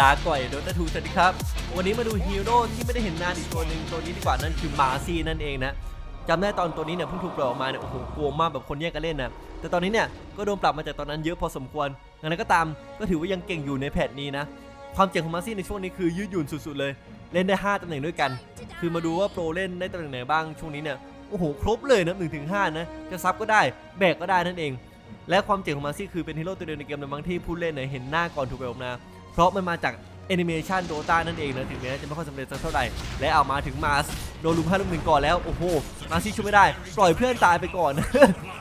ลาก่อยโดตาทูสวัสดีครับ วันนี้มาดูฮีโร่ที่ไม่ได้เห็นนานอีกตัวหนึ่งตัวนี้ดีกว่านั่นคือมาซีนั่นเองนะจำได้ตอนตัวนี้เนี่ยเพิ่งถูกปล่อยออกมาเนี่ยโอ้โหกลัวมากแบบคนแยกกันเล่นนะแต่ตอนนี้เนี่ยก็โดนปรับมาจากตอนนั้นเยอะพอสมควรอย่างไรก็ตามก็ถือว่ายังเก่งอยู่ในแพทนี้นะความเจ๋งของมาซี่ในช่วงนี้คือยืดหยุ่นสุดๆเลย เล่นได้ 5ตำแหน่งด้วยกัน คือมาดูว่าโปรเล่นได้ตำแหน่งไหนบ้างช่วงนี้เนี่ยโอ้โหครบเลยนะหนึ่งถึงห้านะจะซับก็ได้แบกก็ได้นั่นเอง และความเจ๋งของมาซี่คือเป็นฮีโร่ตัวเดียวในเกมในบางที่ผู้เล่นเนี่ยเห็นหน้าก่อนถูกไปออกมาเพราะมันมาจากแอนิเมชันโดตานั่นเองนะถึงแม้จะไม่ค่อยสำเร็จสักเท่าไหร่ และเอามาถึงมาสโดนลุมห้าลุมหนึ่งก่อนแล้ว โอ้โห มาซี่ช่วยไม่ได้ ปล่อยเพื่อนตายไปก่อน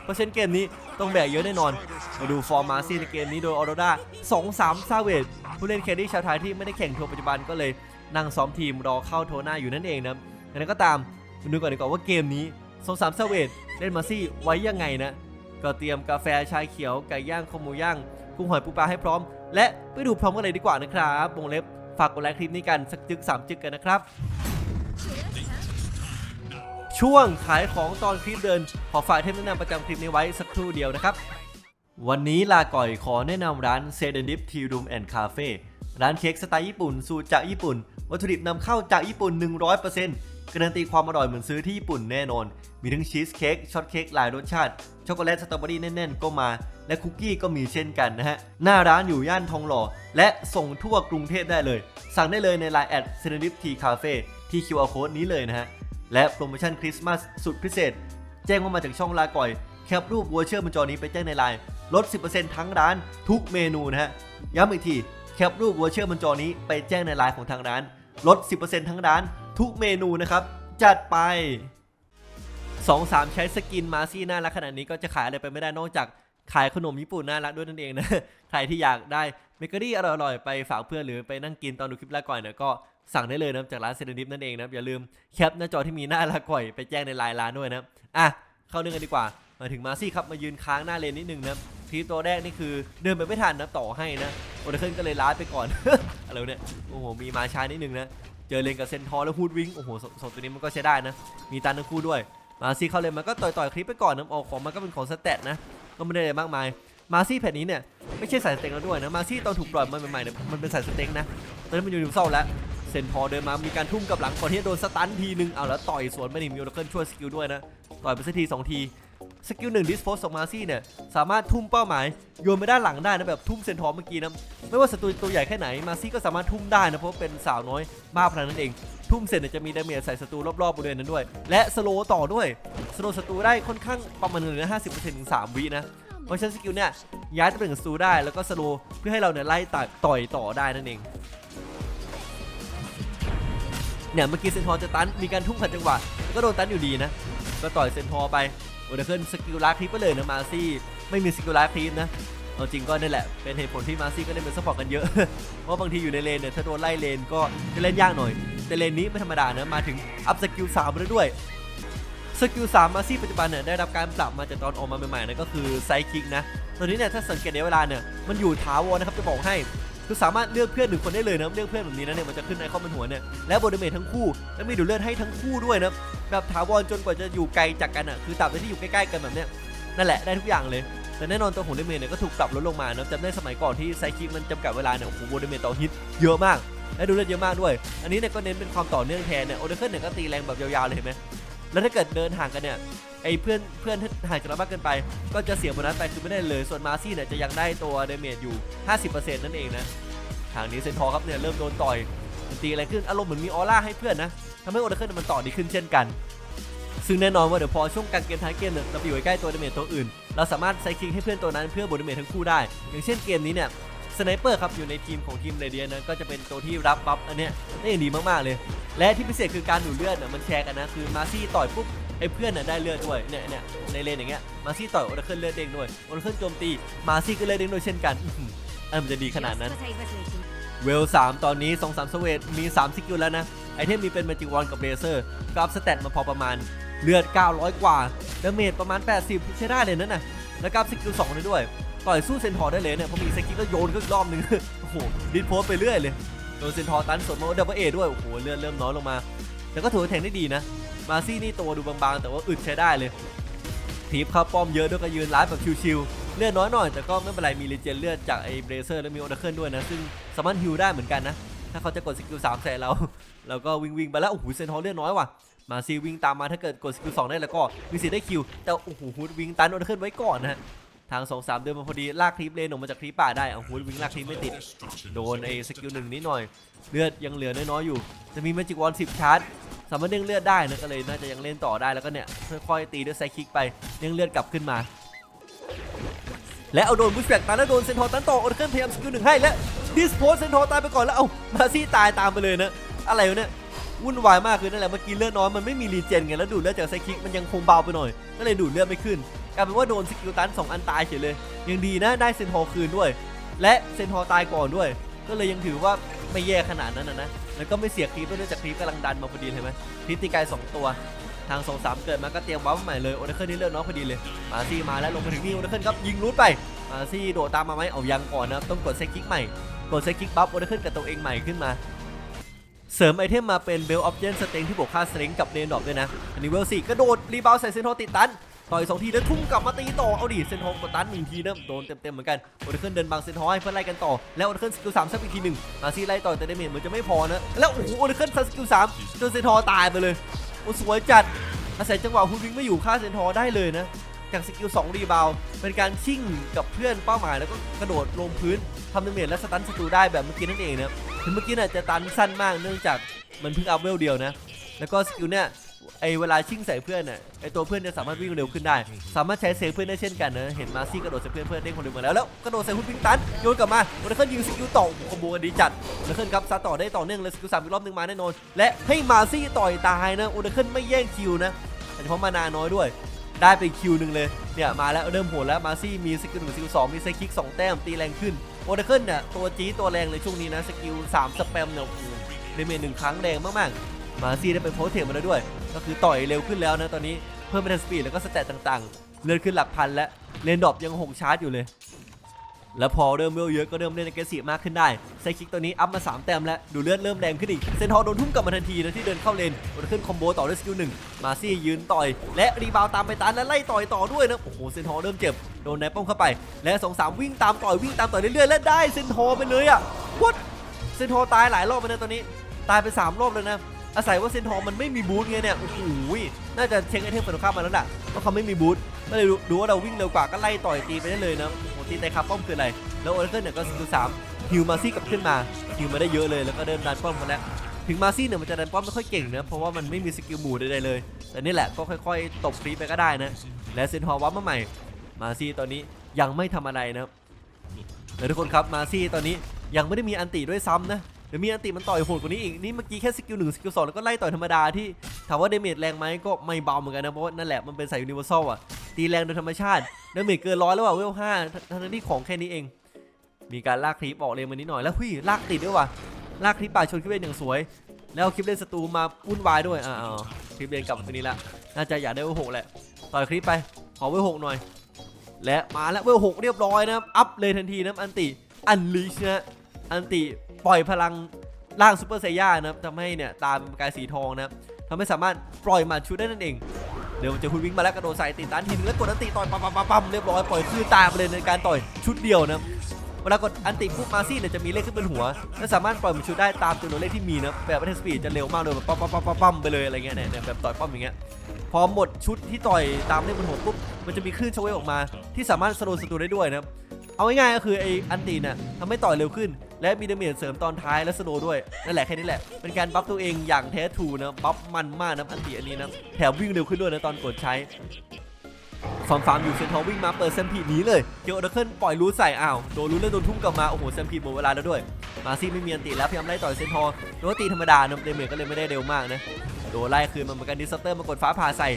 เพราะฉะนั้นเกมนี้ต้องแบกเยอะแน่นอน มาดูฟอร์มมาซี่ในเกมนี้โดยออโรรา2 3ซาเวดผู้เล่นแคดดี้ชาวไทยที่ไม่ได้แข่งทัวร์ปัจจุบันก็เลยนั่งซ้อมทีมรอเข้าโทหน้าอยู่นั่นเองนะอย่างนั้นก็ตามมาดูก่อนดีกว่าว่าเกมนี้2 3ซาเวดเล่นมาซี่ไว้ยังไงนะ ก็เตรียมกาแฟชาเขียวไก่ย่างคอหมูย่างกุ้งหอยปูปลาให้พร้อม และไปดูพร้อมกันเลยดีกว่านะครับวงเล็บฝากกดไลค์คลิปนี้กันสักจึกสามจึกกันนะครับ ช่วงขายของตอนคลิปเดิน ขอฝากเทปแนะนำประจำคลิปนี้ไว้สักครู่เดียวนะครับ วันนี้ลาก่อยขอแนะนำร้านเซเดนดิฟทีรูมแอนด์คาเฟ่ร้านเค้กสไตล์ญี่ปุ่นสูตรจากญี่ปุ่น วัตถุดิบนำเข้าจากญี่ปุ่น 100% การันตีความอร่อยเหมือนซื้อที่ญี่ปุ่นแน่นอน มีทั้งชีสเค้กช็อตเค้กหลายรสชาติ ช็อกโกแลตสตรอเบอรี่แน่นๆ ก็มา และคุกกี้ก็มีเช่นกันนะฮะ หน้าร้านอยู่ย่านทองหล่อ และส่งทั่วกรุงเทพได้เลย สั่งได้เลยใน Line แอดเซนดิฟทีคาเฟ่ที่ QR Code นี้เลยนะฮะ และโปรโมชั่นคริสต์มาสสุดพิเศษ แจ้งว่ามาจากช่องลาก่อย แคปรูปวอเชอร์บนจอนี้ไปแจ้งในไลน์ลด 10%ทั้งร้านทุกเมนูนะฮะ ย้ำอีกที แคปรูปวอเชอร์บนจอนี้ไปแจ้งในไลน์ของทางร้าน ลด 10%ทั้งร้าน ทุกเมนูนะครับ จัดไป2 3ใช้สกินมาซี่น่ารักขนาดนี้ก็จะขายอะไรไปไม่ได้นอกจากขายขนมญี่ปุ่นน่ารักด้วยนั่นเองนะ ใครที่อยากได้เบเกอรี่อร่อยๆ ไปฝากเพื่อนหรือไปนั่งกินตอนดูคลิปลาก่อยเนี่ยก็สั่งได้เลยนะจากร้านเซนดิฟนั่นเองนะอย่าลืมแคปหน้าจอที่มีหน้าลาก่อยไปแจ้งในไลน์ร้านด้วยนะอะเข้าเรื่องกันดีกว่า มาถึงมาซี่ครับมายืนค้างหน้าเลนนิดนึงนะทีตัวแรกนี่คือเดินไปไม่ทันนะต่อให้นะโอเดอร์เคิลก็เลยล้าไปก่อนอะไรเนี่ยโอ้โหมีมาช้านิดนึงนะ เจอเลนกับเซนทอร์แล้วฮูดวิงโอ้โหสสองตัวนี้มันก็ใช้ได้นะ มีตันทั้งคู่ด้วย มาซี่เข้าเลยมันก็ต่อยต่อยคลิปไปก่อนนะออกของมันก็เป็นของสเตตนะก็ไม่ได้อะไรมากมายมาซี่แผ่นนี้เนี่ยไม่ใช่สายสเต็งแล้วด้วยนะมาซี่ตอนถูกปล่อยมาใหม่ๆเนี่ยมันเป็นสายสเต็งนะตอนนี้มันอยู่นิวเซาแล้วเซนพอเดินมามีการทุ่มกับหลังก่อนที่จะโดนสตันทีนึงเอาแล้วต่อยสวนไปนี่มีโอเคิลช่วยสกิลด้วยนะต่อยไปสักทีสองที สกิลหนึ่งดิสโพสของมาซี่เนี่ยสามารถทุ่มเป้าหมายโยนไปด้านหลังได้นะแบบทุ่มเซนทอร์เมื่อกี้นะไม่ว่าศัตรูตัวใหญ่แค่ไหนมาซี่ก็สามารถทุ่มได้นะเพราะเป็นสาวน้อยมากพลังนั่นเอง ทุ่มเสร็จเนี่ยจะมีดาเมจใส่ศัตรูรอบๆบริเวณนั้นด้วย และสโลต่อด้วยสโลศัตรูได้ค่อนข้างประมาณหนึ่งห้าสิบเปอร์เซ็นต์ถึงสามวินะเพราะฉะนั้นสกิลเนี่ยย้ายตำแหน่งศัตรูได้แล้วก็สโลเพื่อให้เราเนี่ยไล่ต่อยต่อยต่อได้นั่นเองเนี่ยเมื่อกี้เซนทอร์จะตันมีการทุ่มขัดจังหวะก็โดนตันอยู่ดีนะ ก็ต่อยเซนทอไป โอเดอร์เคิลสกิลลาคลิปไปเลยนะมาซี่ไม่มีสกิลลาคลิปนะเอาจริงก็นี่แหละ เป็นเหตุผลที่มาซี่ก็ได้เป็นซัพพอร์ตกันเยอะ เพราะบางทีอยู่ในเลนเนี่ยถ้าโดนไล่เลนก็จะเล่นยากหน่อย แต่เลนนี้ไม่ธรรมดานะมาถึงอัพสกิล3มาแล้วด้วยสกิล3มมาซี่ปัจจุบันเนี่ยได้รับการปรับมาจากตอนออกมาใหม่ๆนะก็คือไซคิกนะตอนนี้เนี่ยถ้าสังเกตในเวลาเนี่ยมันอยู่ถาวรนะครับจะบอกให้คือสามารถเลือกเพื่อนหนึ่งคนได้เลยนะเลือกเพื่อนแบบนี้นะเนี่ยมันจะขึ้นไอคอนบนหัวเนี่ยและโบนเมททั้งคู่และมีดูเลือดให้ทั้งคู่ด้วยนะ แบบถาวรจนกว่าจะอยู่ไกลจากกันอะคือตราบใดที่อยู่ใกล้ๆกันแบบเนี้ยนั่นแหละได้ทุกอย่างเลย แต่แน่นอนตัวของเดเมทเนี่ยก็ถูกปรับลดลงมานะจำได้สมัยก่อนที่ไซคิกมันจำกัดเวลาเนี่ยโอ้โหโบนเมทต่อฮิตเยอะมากและดูเลือดเยอะมากด้วย อันนี้เนี่ยก็เน้นเป็นความต่อเนื่องแทนเนี่ยโอเดเคิลเนี่ยก็ตีแรงแบบยาวๆเลยเห็นไหมแล้วถ้าเกิดเดินห่างกันเนี่ยไอ้เพื่อนเพื่อนห่างจากเรามากเกินไป ก็จะเสียโบนัสไปคือไม่ได้เลย ส่วนมาซี่เนี่ยจะยังได้ตัวเดเมจอยู่ 50%นั่นเองนะทางนี้เซนทอครับเนี่ยเริ่มโดนต่อย มันตีอะไรขึ้นอารมณ์เหมือนมีออร่าให้เพื่อนนะทำให้โอเดอร์เคิลมันต่อดีขึ้นเช่นกัน ซึ่งแน่นอนว่าเดี๋ยวพอช่วงกลางเกมท้ายเกมเนี่ยเราไปอยู่ใกล้ตัวดาเมจตัวอื่น เราสามารถไซคิงให้เพื่อนตัวนั้นเพื่อบดาเมจทั้งคู่ได้ อย่างเช่นเกมนี้เนี่ยสไนเปอร์ครับอยู่ในทีมของทีมเรเดียนะก็จะเป็นตัวที่รับบัฟอันเนี้ยได้อย่างดีมากๆเลย และที่พิเศษคือการดูดเลือดน่ะมันแชร์กันนะคือมาซี่ต่อยปุ๊บไอ้เพื่อนน่ะได้เลือดด้วยเนี่ยเนี่ยในเลนอย่างเงี้ยมาซี่ต่อยโอเดอร์เคิลเลือดเด้งด้วยโอเดอร์เคิลโจมตีมาซี่ก็เลือดเด้งด้วยเช่นกันอันมันจะดีขนาดนั้น เวล 3 ตอนนี้ 2 3สเวตมี 3 สกิลแล้วนะ ไอเทมมีเป็น Magic Wand กับเลเซอร์ก็อัพสเตตมาพอประมาณ เลือด 900 กว่าดาเมจประมาณ 80 ใช้ได้เลยนั่นน่ะแล้วก็อัพสกิล2ได้ด้วย ต่อยสู้เซนทอร์ได้เลยเนี่ยพอมีสกิลก็โยนก็อีกรอบนึงโอ้โหดิดโพสไปเรื่อยเลยโดนเซนทอร์ตันสวนมาดับเบิลเอด้วย โอ้โหเลือดเริ่มน้อยลงมา แต่ก็ถือว่าแทงได้ดีนะ มาซี่นี่ตัวดูบางๆ แต่ว่าอึดใช้ได้เลยทีบเข้าป้อมเยอะด้วยก็ยืนไลฟ์แบบชิวๆ เลือดน้อยหน่อยแต่ก็ไม่เป็นไรมีรีเจนเลือดจากไอ้เบรเซอร์และมีโอเดอร์เคิลด้วยนะ ซึ่งสามารถฮิลได้เหมือนกันนะ ถ้าเขาจะกดสกิลสามใส่เรา เราก็วิ่งวิ่งไปแล้ว โอ้โหเซนทอรเลือดน้อยว่ะ มาซีวิ่งตามมาถ้าเกิดกดสกิลสองได้แล้วก็มีสิทธิ์ได้คิว แต่โอ้โหฮูดวิ่งตันโอเดอร์เคิลไว้ก่อนนะฮะทางสองสามเดินมาพอดีลากคลิปเลนออกมาจากคลิปป่าได้เอาฮูดวิ่งลากคลิปไม่ติด โดนไอ้สกิลหนึ่งนิดหน่อย เลือดยังเหลือน้อยๆอยู่ จะมีแมจิกวอนสิบชาร์จสามารถเด้งเลือดได้นะก็เลยน่าจะยังเล่นต่อได้แล้วก็เนี่ยค่อยๆตีด้วยไซคิกไปเด้งเลือดกลับขึ้นมา และเอาโดนบุชแบกตายแล้วโดนเซนทอตันต่อโอเดเคิลพยายามสกิลหนึ่งให้และดิสโพสเซนทอตายไปก่อนแล้วเอามาซี่ตายตามไปเลยนะอะไรวะเนี่ยวุ่นวายมากคือนั่นแหละเมื่อกี้เลือดน้อยมันไม่มีรีเจนไงแล้วดูดเลือดจากไซคิกมันยังคงเบาไปหน่อยก็เลยดูดเลือดไม่ขึ้นกลายเป็นว่าโดนสกิลตันสองอันตายเฉยเลย ยังดีนะได้เซนทอคืนด้วย และเซนทอตายก่อนด้วย ก็เลยยังถือว่าไม่แย่ขนาดนั้นนะนะแล้วก็ไม่เสียคลิปด้วยจากคลิปกำลังดันมาพอดีเห็นไหมคลิปตีไกลสองตัว ทางสองสามเกิดมาก็เตรียมวับใหม่เลยโอเดเคิลนี่เลือดน้อยพอดีเลยมาซี่มาแล้วลงมาถึงนี่โอเดเคิลครับยิงรูดไปมาซี่โดดตามมาไหมเอายังก่อนนะต้องกดเซตคิกใหม่กดเซตคิกปั๊บโอเดเคิลกับตัวเองใหม่ขึ้นมาเสริมไอเทมมาเป็นเบลออฟเจนสเต็งที่บวกค่าสเต็งกับเรนดรอปด้วยนะอันนี้เวลสี่กระโดดรีบาวใส่เซนโทติดตันต่อยสองทีแล้วทุ่มกลับมาตีต่อเอาดิเซนโทกดตันหนึ่งทีนะโดนเต็มๆเหมือนกันโอเดเคิลเดินบังเซนโทให้เพื่อไล่กันต่อแล้วโอเดเคิลสกิลสามสักอีกทีหนึ่งมาซี่ไล่ต่อแต่เดเมจเหมือนจะไม่พอนะแล้วโอ้โหโอเดเคิลสกิลสามจนเซนโทตายไปเลย โอ้สวยจัดอาศัยจังหวะฮุดวิงไม่อยู่ฆ่าเซนทอได้เลยนะจากสกิล2รีบาวเป็นการชิ่งกับเพื่อนเป้าหมายแล้วก็กระโดดลงพื้นทำดาเมจและสตันศัตรูได้แบบเมื่อกี้นั่นเองนะถึงเมื่อกี้น่ะจะตันสั้นมากเนื่องจากมันเพิ่งอัพเวลเดียวนะแล้วก็สกิลเนี่ย ไอเวลาชิ่งใส่เพื่อนน่ะไอตัวเพื่อนจะสามารถวิ่งเร็วขึ้นได้ สามารถใช้เซฟเพื่อนได้เช่นกันนะเห็นมาซี่กระโดดใส่เพื่อนเพื่อนเด้งคนเดียวมาแล้วแล้วกระโดดใส่ฮุดวิงตันโยนกลับมาโอเดเคิลยิงสกิลต่อโอ้โหคอมโบกันดีจัดโอเดเคิลครับซัดต่อได้ต่อเนื่องเลยสกิลสามอีกรอบหนึ่งมาแน่นอน และให้มาซี่ต่อยตายนะโอเดเคิลไม่แย่งคิวนะโดยเฉพาะมานาน้อยด้วยได้ไปคิวหนึ่งเลย เนี่ยมาแล้วเริ่มโหดแล้วมาซี่มีสกิลหนึ่งสกิลสองมีไซคิกสองแต้มตีแรงขึ้นโอเดเคิลเนี่ยตัวจี๊ดตัวแรงเลยช่วงนี้นะสกิลสามสแปมเนี่ยเดเมจหนึ่งครั้งแรงมากๆ มาซี่ได้เป็นโพสเทมมาแล้วด้วย ก็คือต่อยเร็วขึ้นแล้วนะตอนนี้เพิ่มเป็นสปีดแล้วก็สแตตต่างๆ เลื่อนขึ้นหลักพันแล้วเลนดอปยังหกชาร์จอยู่เลย แล้วพอเริ่มเวลเยอะก็เริ่มเล่นเกสีมากขึ้นได้ไซคิกตัวนี้อัพมา 3 แต้มแล้วดูเลือดเริ่มแรงขึ้นอีกเซนทอโดนทุ่มกลับมาทันทีนะที่เดินเข้าเลนโดนขึ้นคอมโบต่อด้วยสกิลหนึ่งมาซี่ยืนต่อย และรีบาวตามไปตันและไล่ต่อยต่อด้วยนะโอ้โหเซนทอเริ่มเจ็บโดนนายป้อมเข้าไป และสองสามวิ่งตามต่อยวิ่งตามต่อยเรื่อยๆและได้เซนทอไปเลยอะวัดเซนทอตายหลายรอบไปนะตอนนี้ตายไปสามรอบเลยนะ อาศัยว่าเซนทอร์มันไม่มีบูทไงเนี่ย โอ้โห น่าจะเช็คไอเทมฝั่งตรงข้ามมาแล้วล่ะว่าเขาไม่มีบูทก็เลยดูว่าเราวิ่งเร็วกว่าก็ไล่ต่อยตีไปได้เลยนะโอ้โหตีในคาป้อมคืออะไร แล้วโอเรเคิลเนี่ยก็สกิลสามฮิวมาซี่กลับขึ้นมาฮิวมาได้เยอะเลยแล้วก็เดินดันป้อมมาแล้วถึงมาซี่เนี่ยมันจะดันป้อมไม่ค่อยเก่งนะเพราะว่ามันไม่มีสกิลหมู่ใดๆเลย แต่นี่แหละก็ค่อยๆตบฟรีไปก็ได้นะ และเซนทอร์วับมาใหม่ มาซี่ตอนนี้ยังไม่ทำอะไรนะแล้วทุกคนครับมาซี่ตอนนี้ยังไม่ได้มีอันติด้วยซ้ำนะ เดี๋ยวมีอันติมันต่อยโหดกว่านี้อีกนี่เมื่อกี้แค่สกิลหนึ่งสกิลสองแล้วก็ไล่ต่อยธรรมดาที่ถามว่าเดเมจแรงไหมก็ไม่เบาเหมือนกันนะเพราะนั่นแหละมันเป็นสายยูนิเวอร์แซลอะตีแรงโดยธรรมชาติเดเมจเกินร้อยแล้วว่ะเวลห้าทั้งที่ของแค่นี้เอง มีการลากคลิปออกเลนมานิดหน่อยแล้วหุยลากติดด้วยว่ะลากคลิปป่าชนคลิปเลนอย่างสวย แล้วคลิปเลนศัตรูมาวุ่นวายด้วยอ่าเอคลิปเลนกลับมาตรงนี้ละน่าจะอยากได้เวลหกแหละต่อยคลิปไปขอเวลหกหน่อย และมาแล้วเวลหกเรียบร้อยนะอัพเลยทันทีนะอันติอันลิชนะอันติ ปล่อยพลังร่างซูเปอร์ไซย่านะครับทำให้เนี่ยตามกายสีทองนะครับทำให้สามารถปล่อยหมัดชุดได้นั่นเอง เดี๋ยวจะคุณวิ่งมาแล้วกระโดดใส่ติดตันทีนึงแล้วกดอันติต่อยปั๊มปั๊มปั๊มปั๊มเรียบร้อยปล่อยคลื่นตามไปเลยในการต่อยชุดเดียวนะเวลากดอันติปุ๊บมาซี่เนี่ยจะมีเลขขึ้นบนหัว และสามารถปล่อยมันชุดได้ตามจำนวนเลขที่มีนะแบบอัตสปีดจะเร็วมากเลยแบบปั๊มปั๊มปั๊มปั๊มไปเลยอะไรเงี้ยเนี่ยแบบต่อยปั๊มอย่างเงี้ยพอหมดชุดที่ต่อยตามเลขบนหัวปุ๊บมันจะมีคลื่นชเวฟออกมา ที่สามารถสโลว์ศัตรูได้ด้วยนะครับ เอาง่ายๆก็คือไออันติเนี่ยทำให้ต่อยเร็วขึ้น และมีดาเมจเสริมตอนท้ายและสโล่ด้วย นั่นแหละแค่นี้แหละ เป็นการบัฟตัวเองอย่างแท้ทูนะบัฟมันมากนะอันติอันนี้นะแถมวิ่งเร็วขึ้นด้วยนะตอนกดใช้ฟาร์มฟาร์มอยู่เซนทอวิ่งมาเปิดแซมพีดหนีเลยเกียวอดอเคิลปล่อยรูทใส่อ้าวโดนรูทแล้วโดนทุ่มกลับมาโอ้โหแซมพีดหมดเวลาแล้วด้วย มาซี่ไม่มีอันติแล้วพยายามไล่ต่อยเซนทอโดนตีธรรมดานะเดเมจก็เลยไม่ได้เร็วมากนะโดนไล่คืนมาเหมือนกันดิสเตอร์มากดฟ้าผ่าใส่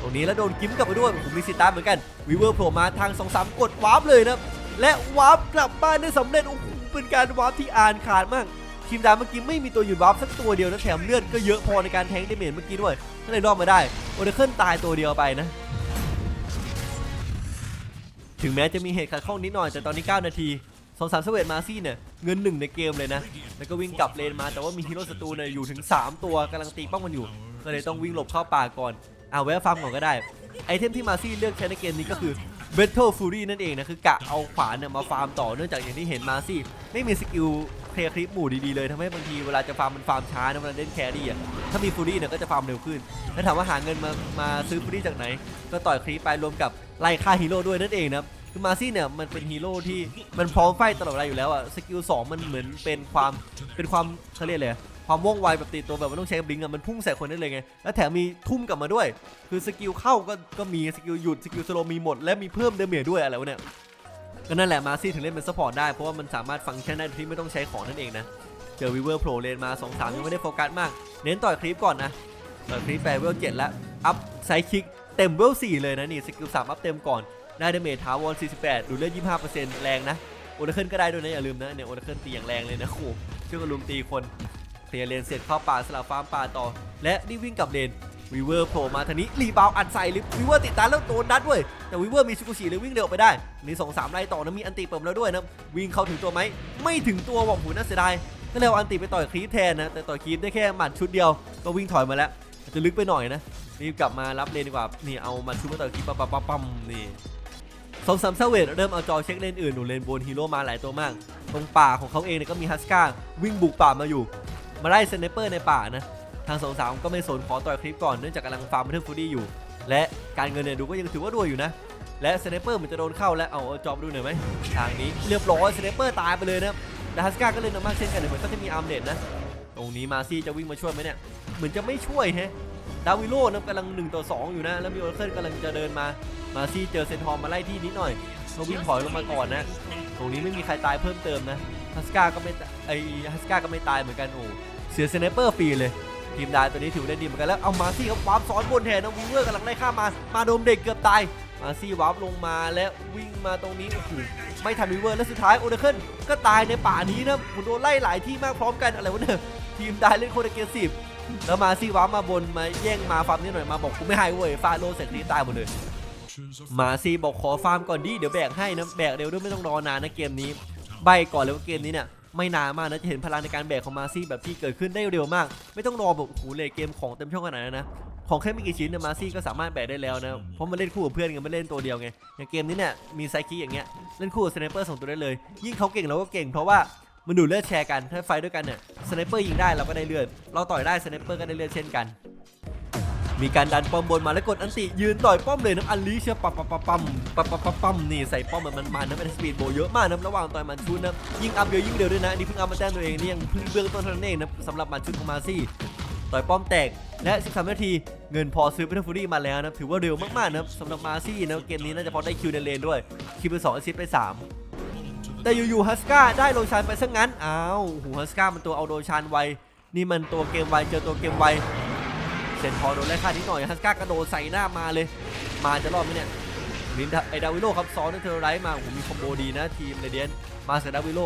ตรงนี้แล้วโดนกิ้มกลับไปด้วยผมมีสิตาเหมือนกันวีเวอร์โผล่มาทางสองสามกดวาร์ปเลยนะ และวาร์ปกลับบ้านได้สำเร็จโอ้โหเป็นการวาร์ปที่อ่านขาดมากทีมดาวเมื่อกี้ไม่มีตัวหยุดวาร์ปสักตัวเดียวนะแถมเลือดก็เยอะพอในการแทงเดเมจเมื่อกี้ด้วยก็เลยรอดมาได้โอเดเคิลตายตัวเดียวไปนะถึงแม้จะมีเหตุขัดข้องนิดหน่อยแต่ตอนนี้ 9 นาทีสองสามสเวตมาซี่เนี่ยเงินหนึ่งในเกมเลยนะ แล้วก็วิ่งกลับเลนมาแต่ว่ามีฮีโร่ศัตรูเนี่ยอยู่ถึง 3 ตัวกำลังตีป้องมันอยู่ ก็เลยต้องวิ่งหลบเข้าป่าก่อนอ่าแวะฟาร์มก่อนก็ได้ ไอเทมที่มาซี่เลือกใช้ในเกมนี้ก็คือ Battle Fury นั่นเองนะคือกะเอาขวานเนี่ยมาฟาร์มต่อเนื่องจากอย่างที่เห็นมาสิไม่มีสกิลเคลียร์คลิปหมู่ดีๆเลยทำให้บางทีเวลาจะฟาร์มมันฟาร์มช้านะเวลาเล่นแครี่อะถ้ามีฟูรี่เนี่ยก็จะฟาร์มเร็วขึ้น แล้วถามว่าหาเงินมามาซื้อฟูรี่จากไหน ก็ต่อยคลิปไปรวมกับไล่ฆ่าฮีโร่ด้วยนั่นเองนะคือมาซี่เนี่ยมันเป็นฮีโร่ที่มันพร้อมไฟต์ตลอดเวลาอยู่แล้วอะสกิล2มันเหมือนเป็นความเป็นความเขาเรียกอะไร ความว่องไวแบบติดตัวแบบไม่ต้องใช้บลิงอะมันพุ่งใส่คนได้เลยไง แล้วแถมมีทุ่มกลับมาด้วย คือสกิลเข้าก็ก็มีสกิลหยุดสกิลสโลมีหมด และมีเพิ่มเดเมจด้วยอะไรวะเนี่ยก็นั่นแหละมาซี่ถึงเล่นเป็นซัพพอร์ตได้เพราะว่ามันสามารถฟังก์ชันได้ที่ไม่ต้องใช้ของนั่นเองนะเจอวิเวอร์โผล่เลนมา2 3ยังไม่ได้โฟกัสมาก เน้นต่อยคลิปก่อนนะต่อยคลิปไปเวล7แล้วอัพไซด์คิกเต็มเวล4เลยนะนี่สกิล3อัพเต็มก่อนได้เดเมจทาวอน48 ดูเลือด25%แรงนะโอเดเคิลก็ได้ด้วยนะอย่าลืมนะเนี่ยโอเดเคิลตีอย่างแรงเลยนะโอ้ช่วยกันลุมตีคน ลียร์เลนเสร็จเข้าป่าสลับฟาร์มป่าต่อ และนี่วิ่งกลับเลนวีเวอร์โผล่มาทางนี้รีบาวอัดใส่ลิฟวีเวอร์ติดตามแล้วโดนดัดด้วยแต่วีเวอร์มีชิกุชิเลยวิ่งเร็วออกไปได้นี่สองสามไล่ต่อนะมีอันติเปิมแล้วด้วยนะวิ่งเข้าถึงตัวไหมไม่ถึงตัวบอกหูน่าเสียดายก็เลยเอาอันติไปต่อยคลีฟแทนนะแต่ต่อยคลีฟได้แค่หมัดชุดเดียว ก็วิ่งถอยมาแล้วอาจจะลึกไปหน่อยนะรีบกลับมารับเลนดีกว่านี่เอาหมัดชุดมาต่อยคลีฟปั๊มปั๊มปั๊มปั๊มนี่สองสามเซเวตเริ่มเอาจอเช็คเลนอื่นหนูเลนบนฮีโร่มาหลายตัวมาก ตรงป่าของเขาเองเนี่ยก็มีฮัสก้าวิ่งบุกป่ามาอยู่ มาไล่เซนเปอร์ในป่านะ ทางสองสามก็ไม่สนขอต่อยคลิปก่อนเนื่องจากกำลังฟาร์มเทอร์ฟูดี้อยู่ และการเงินเนี่ยดูก็ยังถือว่ารวยอยู่นะ และเซนเปอร์เหมือนจะโดนเข้าแล้วเอาเอจอบดูหน่อยไหมทางนี้เรียบร้อยเซนเปอร์ตายไปเลยนะดาฮัสกาก็เล่นมากเช่นกันเหมือนเขาจะมีอาร์มเด็ดนะ ตรงนี้มาซี่จะวิ่งมาช่วยไหมเนี่ย เหมือนจะไม่ช่วยแฮะ ดาวิโลนะกำลัง1ต่อ2อยู่นะ แล้วมีโอเคิลกำลังจะเดินมา มาซี่เจอเซนทอมมาไล่ที่นิดหน่อยเขาวิ่งถอยลงมาก่อนนะ ตรงนี้ไม่มีใครตายเพิ่มเติมนะ ฮัสก้าก็ไม่ตไอฮัสก้าก็ไม่ตายเหมือนกันโอ้เสียเซเนเปอร์ฟรีเลยทีมดายตัวนี้ถือได้ดีเหมือนกันแล้วเอามาซี่เขาวาร์ปซ้อนบนแทนนะวีเวอร์กำลังไล่ข้ามมามาโดมเด็กเกือบตายมาซี่วาร์ปลงมาแล้ววิ่งมาตรงนี้โอ้โหไม่ทันวีเวอร์แล้วสุดท้ายโอเดเคิลก็ตายในป่านี้นะผมโดนไล่หลายที่มากพร้อมกันอะไรวะเนี่ยทีมดายเล่นโคตรเกซีฟแล้วมาซี่วาร์ปมาบนมาแย่งมาฟาร์มนิดหน่อยมาบอกกูไม่ให้เว้ยฟาโลเสร็จนี้ตายหมดเลยมาซี่บอกขอฟาร์มก่อนดิเดี๋ยวแบกให้นะแบกเร็วด้วยไม่ต้องรอนานนะเกมนี้ ใบก่อนเลยว่าเกมนี้เนี่ยไม่นานมากนะจะเห็นพลังในการแบกของมาซี่แบบที่เกิดขึ้นได้เร็วมาก ไม่ต้องรอแบบโอ้โหเลยเกมของเต็มช่องขนาดนั้นนะของแค่ไม่กี่ชิ้นเนี่ยมาซี่ก็สามารถแบกได้แล้วนะ เพราะมันเล่นคู่กับเพื่อนไงไม่เล่นตัวเดียวไง อย่างเกมนี้เนี่ยมีไซคิอย่างเงี้ยเล่นคู่กับสไนเปอร์สองตัวได้เลย ยิ่งเขาเก่งเราก็เก่งเพราะว่ามันดูเลือดแชร์กันถ้าไฟด้วยกันเนี่ยสไนเปอร์ยิงได้เราก็ได้เลือดเราต่อยได้สไนเปอร์ก็ได้เลือดเช่นกัน มีการดันป้อมบนมาแล้วกดอันติยืนต่อยป้อมเลยน้ำอันลีเชียปั๊มปั๊มปั๊มปั๊มปั๊มปั๊มปั๊มนี่ใส่ป้อมมันมันน้ำเอ็นสปีดโบเยอะมากน้ำระหว่างต่อยมันชุดนะยิงอัพเยอะยิ่งเร็วด้วยนะอันนี้เพิ่งอัพมาแต้มตัวเองนี่ยังเพิ่งเบื้องต้นเท่านั้นเองนะสำหรับมันชุนของมาซี่ต่อยป้อมแตกและ 13 นาทีเงินพอซื้อเบทเทิลฟูรี่มาแล้วนะถือว่าเร็วมากๆนะสำหรับมาซี่นะเกมนี้น่าจะพอได้คิวในเลนด้วยคิวไปสองแอซิสไปสามแต่อยู่ๆฮัสก้าได้โรชานไปซะงั้นอ้าวหูฮัสก้ามันตัวเอาโรชานไวนี่มันตัวเกมไวเจอตัวเกมไว ซนพอโดนไล่ฆ่านิดหน่อยฮัสก้ากระโดดใส่หน้ามาเลย มาจะรอดไหมเนี่ยลินดาไอดาวิโลครับซ้อนด้วยเทอร์ไรท์มาโอ้โหมีคอมโบดีนะทีมเรเดียนมาจากดาวิโล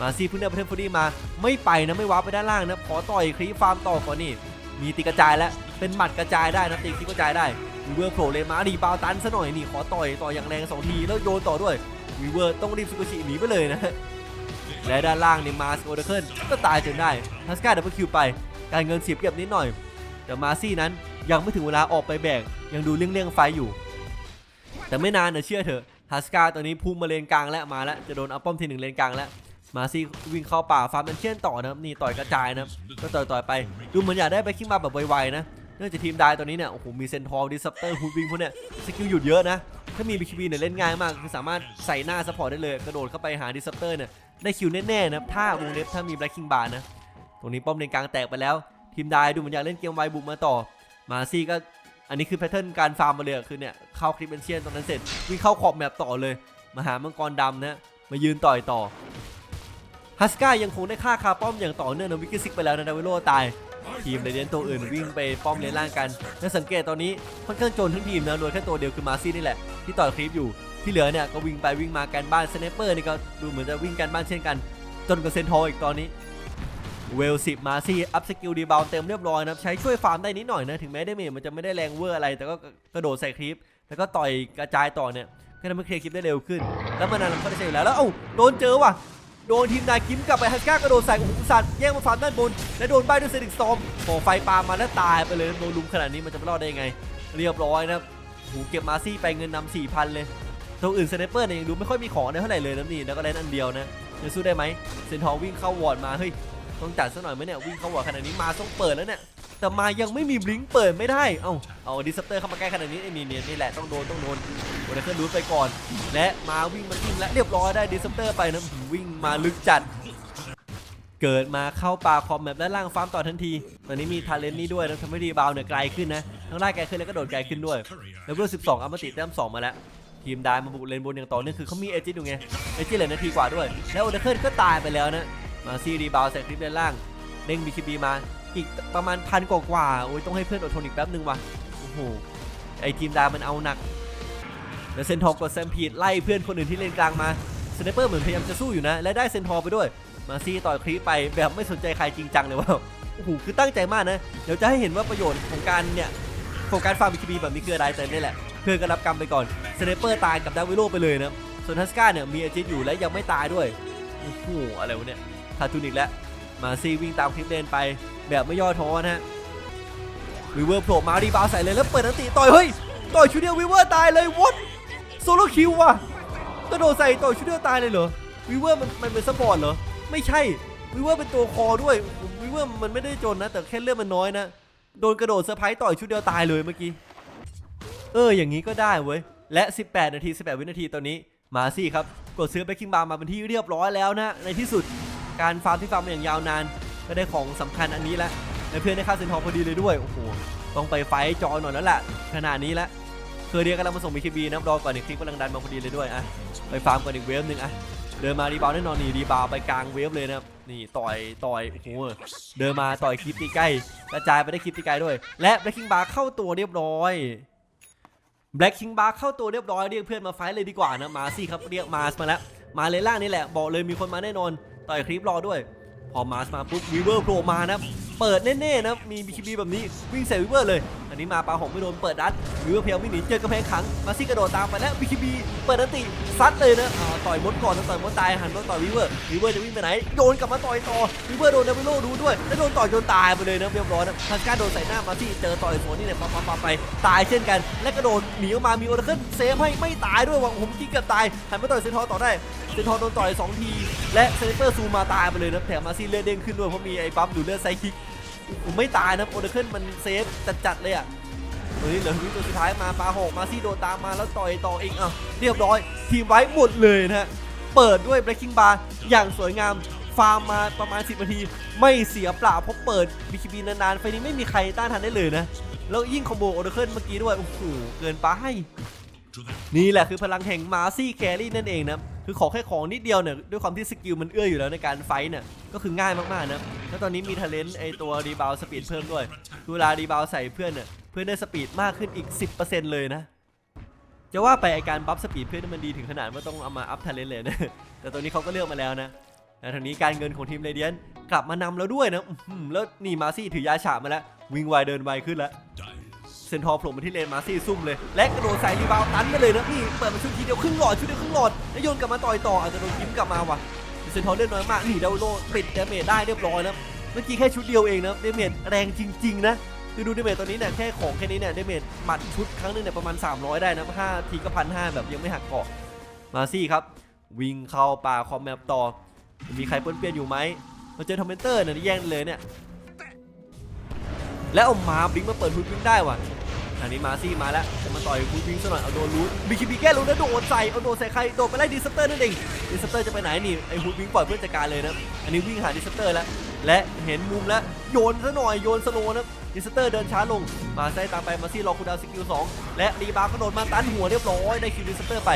มาซีเพิ่งได้ประเทศฟูดี้มาไม่ไปนะไม่ว้าร์ปไปด้านล่างนะขอต่อยคลีฟาร์มต่อก่อนนี่มีตีกระจายแล้วเป็นหมัดกระจายได้นะตีคลีกระจายได้วีเวอร์โผล่เลนมาดีบาวตันซะหน่อยนี่ขอต่อยต่อยอย่างแรงสองทีแล้วโยนต่อด้วยวีเวอร์ต้องรีบสุกุชิหนีไปเลยนะและด้านล่างนี่มาสโอเดเคิลก็ตายจนได้ฮัสก้าดับเบิลคิวไป การเงินเสียเปรียบนิดหน่อย แต่มาซี่นั้นยังไม่ถึงเวลาออกไปแบกยังดูเลี่ยงๆไฟอยู่ แต่ไม่นานนะเชื่อเถอะฮัสกาตัวนี้พุ่งมาเลนกลางแล้วมาแล้วจะโดนอัปป้อมทีหนึ่งเลนกลางแล้วมาซี่วิ่งเข้าป่าฟาร์มดันเชียนต่อนะครับนี่ต่อยกระจายนะก็ต่อยต่อยไปดูเหมือนอยากได้ไปคิงมาแบบไวๆนะเนื่องจากทีมไดตัวนี้เนี่ยโอ้โหมีเซนทอร์ดิสัปเตอร์ฮูดวิงพวกเนี่ยสกิลหยุดเยอะนะถ้ามีบีคีบีเนี่ยเล่นง่ายมากคือสามารถใส่หน้าซัพพอร์ตได้เลยกระโดดเข้าไปหาดิสัปเตอร์เนี่ยได้คิวแน่ๆนะถ้าวงเล็บถ้ามีแบล็คคิงบาร์นะตรงนี้ป้อมเลนกลางแตกไปแล้ว ทีมได้ดูเหมือนอยากเล่นเกมไวบุกมาต่อ มาซี่ก็อันนี้คือแพทเทิร์นการฟาร์มมาเลยอคือเนี่ยเข้าคลิปเบนเชียนตรงนั้นเสร็จวิ่งเข้าขอบแมปต่อเลยมาหามังกรดำนะมายืนต่อยต่อฮัสก้ายังคงได้ฆ่าคาป้อมอย่างต่อเนื่องนะวิกกี้ซิกไปแล้วนะดาวิโลตายทีมเรเดียนตัวอื่นวิ่งไปป้อมเลนล่างกันและสังเกตตอนนี้ค่อนข้างโจนทั้งทีมนะโดยแค่ตัวเดียวคือมาซี่นี่แหละที่ต่อยคลิปอยู่ที่เหลือเนี่ยก็วิ่งไปวิ่งมากันบ้านสเนปเปอร์นี่ก็ดูเหมือนจะวิ่งกันบ้านเช่นกัน จนกับเซนทออีกตอนนี้ เวลสิบมาซี่อัพสกิลดีบาวเต็มเรียบร้อยนะใช้ช่วยฟาร์มได้นิดหน่อยนะ ถึงแม้ได้เมจมันจะไม่ได้แรงเวอร์อะไร แต่ก็กระโดดใส่คลิป แล้วก็ต่อยกระจายต่อเนี่ยก็ทำให้เคลียร์คลิปได้เร็วขึ้น แล้วมันนานก็ได้ใช้อยู่แล้วแล้วเอ้าโดนเจอว่ะโดนทีมนายคิมกลับไปฮัสก้ากระโดดใส่โอ้โหสัตว์แย่งมาฟาร์มด้านบน และโดนใบด้วยเซนิกซอมโอไฟปามาแล้วตายไปเลยโดนลุมขนาดนี้มันจะไม่รอดได้ยังไง เรียบร้อยนะครับโอ้โหเก็บมาซี่ไปเงินนำสี่พันเลยตัวอื่นสไนเปอร์เนี่ยยังดูไม่ค่อยมีของเท่าไหร่เลยนะนี่แล้วก็เล่นอันเดียวนะจะสู้ได้ไหมเซนทอวิ่งเข้าวอร์ดมาเฮ้ย ต้องจัดซะหน่อยไหมเนี่ยวิ่งเข้าวอร์ดขนาดนี้มาต้องเปิดแล้วเนี่ยแต่มายังไม่มีบลิงเปิดไม่ได้ เอ้า เอาดิสเตอร์เข้ามาใกล้ขนาดนี้ไอ้นี่เนี่ยนี่แหละต้องโดนต้องโดนโอเดอร์เคิลรูทไปก่อน และมาวิ่งมาทิ่มและเรียบร้อยได้ดิสเตอร์ไปนะอื้อหือวิ่งมาลึกจัด เกิดมาเข้าป่าคอมแบบด้านล่างฟาร์มต่อทันทีตอนนี้มีทาเลนต์นี่ด้วยนะทำให้รีบาวเนี่ยไกลขึ้นนะทั้งไล่ไกลขึ้นแล้วก็โดดไกลขึ้นด้วยเลเวล12อัมติแต้ม2มาแล้วทีมได้มาบุกเลนบนอย่างต่อเนื่องคือเขามีเอจิตอยู่ไงเอจิตเหลือนาทีกว่าด้วย แล้วโอเดอร์เคิลก็ตายไปแล้วนะ มาซีรีบาวใส่คลิปด้านล่างเด้งบีคีบีมาอีกประมาณพันกว่าๆโอ้ยต้องให้เพื่อนอดทนอีกแป๊บนึงว่ะโอ้โหไอทีมดามันเอาหนักแล้วเซนทอร์กดแซมพีดไล่เพื่อนคนอื่นที่เลนกลางมาสไนเปอร์เหมือนพยายามจะสู้อยู่นะ และได้เซนทอร์ไปด้วย มาซีต่อยคลิปไปแบบไม่สนใจใครจริงจังเลยว่าโอ้โหคือตั้งใจมากนะเดี๋ยวจะให้เห็นว่าประโยชน์ของการเนี่ยของการฟาร์มบีคีบีแบบนี้คืออะไรแต่นี่แหละเพื่อนก็รับกรรมไปก่อนสไนเปอร์ตายกับดาวิโลไปเลยนะส่วนทัสกาเนี่ยมีอาจิตอยู่และยังไม่ตายด้วยโอ้โหอะไรวะเนี่ย คาทูนอีกแล้วมาซีวิ่งตามคลิปเลนไป แบบไม่ย่อท้อนะฮะวิเวอร์โผล่มารีบาวใส่เลยแล้วเปิดอันติต่อยเฮ้ยต่อยชุดเดียววิเวอร์ตายเลยวอตโซโลคิวว่ะกระโดดใส่ต่อยชุดเดียวตายเลยเหรอวิเวอร์มันมันเป็นซัพพอร์ตเหรอไม่ใช่วิเวอร์เป็นตัวคอด้วยวิเวอร์มันไม่ได้จนนะ แต่แค่เลือดมันน้อยนะโดนกระโดดเซอร์ไพรส์ต่อยชุดเดียวตายเลยเมื่อกี้ เอออย่างนี้ก็ได้เว้ย และ 18 นาที 18 วินาทีตอนนี้ มาซี่ครับ กดซื้อแบ็คคิงบาร์มาเป็นที่เรียบร้อยแล้วนะ ในที่สุด การฟาร์มที่ฟาร์มมาอย่างยาวนาน ก็ได้ของสำคัญอันนี้แล้วและเพื่อนได้ค่าเซนทองพอดีเลยด้วย โอ้โห ต้องไปไฟท์จอหน่อยแล้วแหละขนาดนี้แล้วเคอเรียกำลังมาส่งบีคีบีนะรอก่อนอีกคลิปกำลังดันมาพอดีเลยด้วยอะไปฟาร์มก่อนอีกเวฟหนึ่งอะเดินมารีบาวแน่นอนนี่รีบาวไปกลางเวฟเลยนะครับนี่ต่อยต่อยโอ้โหเดินมาต่อยคลิปตีใกล้กระจายไปได้คลิปตีไกลด้วย และแบ็คคิงบาร์เข้าตัวเรียบร้อยแบล็กคิงบาร์เข้าตัวเรียบร้อยเรียกเพื่อนมาไฟท์เลยดีกว่านะมาสิครับเรียกมาสมาแล้วมาเลนล่านี่แหละบอกเลยมีคนมาแน่นอน ต่อยคลิปรอด้วย พอมาสมาปุ๊บวีเวอร์โผล่มานะ เปิดแน่ๆนะมีบีคีบีแบบนี้วิ่งใส่วีเวอร์เลย อันนี้มาปลาหงไม่โดนเปิดดัดวีเวอร์พยายามวิ่งหนีเจอกระแพงขังมาซี่กระโดดตามไปแล้วบีคีบีเปิดอันติซัดเลยนะต่อยมดก่อนต่อยมดตายหันมาต่อยวีเวอร์วีเวอร์จะวิ่งไปไหนโยนกลับมาต่อยต่อวีเวอร์โดนเดวิโลดูด้วยแล้วโดนต่อยจนตายไปเลยนะเรียบร้อยนะทัสการโดนใส่หน้ามาซี่เจอต่อยสวนนี่เนี่ยปั๊บปั๊บไปตายเช่นกัน และกระโดดหนีออกมามีโอเดอร์เคิลเซฟให้ไม่ตายด้วยว่ะผมกี้เกือบตายหันมาต่อยเซนทอต่อได้เซนทอโดนต่อย2ทีและเซนเตอร์ซูมาตายไปเลยนะแถมมาซี่เลือดเด้งขึ้นด้วยเพราะมีไอ้ปั๊มดูเลือดไซคิก ผมไม่ตายนะโอเดอร์เคิลมันเซฟจัดๆเลยอะเฮ้ยเหลือวิตัวสุดท้ายมาปาหกมาซี่โดนตามมาแล้วต่อยต่ออีกอะเรียบร้อย ทีมไว้หมดเลยนะฮะเปิดด้วย breaking bar อย่างสวยงามฟาร์มมาประมาณ 10นาที ไม่เสียเปล่าเพราะเปิดบีคีบีนานๆไฟนี้ไม่มีใครต้านทันได้เลยนะ แล้วยิ่งคอมโบโอเดอร์เคิลเมื่อกี้ด้วย โอ้โห เกินไปนี่แหละคือพลังแห่งมาซี่แครี่นั่นเองนะ คือขอแค่ของนิดเดียวเนี่ยด้วยความที่สกิลมันเอื้ออยู่แล้วในการไฟท์เนี่ยก็คือง่ายมากๆนะแล้วตอนนี้มีทเลนต์ไอตัวรีบาวสปีดเพิ่มด้วยคือเวลารีบาวใส่เพื่อนเนี่ยเพื่อนได้สปีดมากขึ้นอีก 10%เลยนะจะว่าไปไอการบัฟสปีดเพื่อนมันดีถึงขนาดว่าต้องเอามาอัพทเลนต์เลยนะแต่ตัวนี้เขาก็เลือกมาแล้วนะแล้วทางนี้การเงินของทีมเรเดียนกลับมานำแล้วด้วยนะแล้วนี่มาซี่ถือยาฉาบมาแล้ววิ่งไวเดินไวขึ้นแล้ว เซนทอร์โผล่มาที่เลนมาซี่ซุ่มเลย และกระโดดใส่รีบาวด์ตันไปเลยนะนี่ เปิดมาชุดทีเดียวครึ่งหลอดชุดเดียวครึ่งหลอดแล้วโยนกลับมาต่อยต่ออาจจะโดนยิ้มกลับมาว่ะเซนทอร์เล่นน้อยมากนี่ดาวโลปิดดาเมจได้เรียบร้อยนะเมื่อกี้แค่ชุดเดียวเองนะดาเมจแรงจริง ๆ นะคือดูดาเมจตอนนี้เนี่ยแค่ของแค่นี้เนี่ยดาเมจหมัดชุดครั้งหนึงเนี่ยประมาณ 300 ได้นะ5ทีก็พันห้าแบบยังไม่หักเกาะมาซี่ครับวิ่งเข้าป่าคอมแมปต่อมีใครเป้วนเปี้ยนอยู่ไหมมาเจอทอมเมนเตอร์เนี่ยแย่งเลยเนี่ย แล้วเอามาบลิงก์มาเปิดฮุดวิงได้ว่ะอันนี้มาซี่มาแล้วจะมาต่อยฮุดวิงซะหน่อยเอาโดนรูทบีคีบีแก้รูทแล้วโดนใส่เอาโดนใส่ใครโดนไปไล่ดิสเตอร์นั่นเองดิสเตอร์จะไปไหนนี่ไอฮุดวิงปล่อยเพื่อนจัดการเลยนะอันนี้วิ่งหาดิสเตอร์แล้วและเห็นมุมแล้วโยนซะหน่อยโยนสโลว์นะดิสเตอร์เดินช้าลงมาไซตามไปมาซี่รอคูดาวสกิลสองและรีบาวก็โดนมาตันหัวเรียบร้อยได้คิวดิสเตอร์ไป